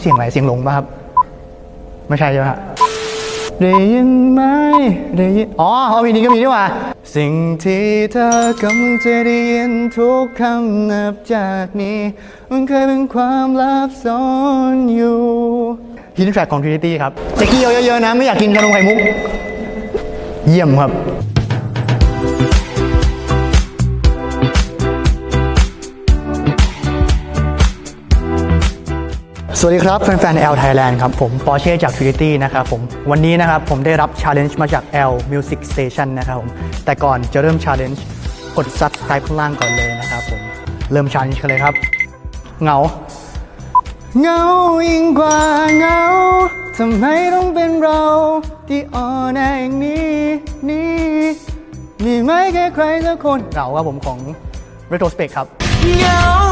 เสียงอะไรเสียงหลงป่ะครับ ไม่ใช่ใช่ไหมฮะได้ยินไหมได้ยินอ๋อเอามีนี้ก็มีนี่หว่า สิ่งที่เธอกำลังจะได้ยินทุกคำนับจากนี้ มันเคยเป็นความลับซ่อนอยู่ฮินแทร็กของ Trinity ครับจะเกี่ยวเยอะๆนะ ไม่อยากกินขนมไข่มุก เยี่ยมครับ สวัสดีครับ แฟนๆ L Thailand ครับ ผมปอเช่จาก Trinity นะครับผม วันนี้นะครับผมได้รับ Challenge มาจาก L Music Station นะครับผม แต่ก่อนจะเริ่ม Challenge กด Subscribe ข้างล่างก่อนเลยนะครับผม เริ่ม Challenge กันเลยครับ เหงา เหงายิ่งกว่าเหงาทำไมต้องเป็นเราที่อ่อนแออย่างนี้นี่มีไหมแค่ใครสักคนเหงาครับผมของ Retrospect ครับเหงายิ่งกว่าเหงา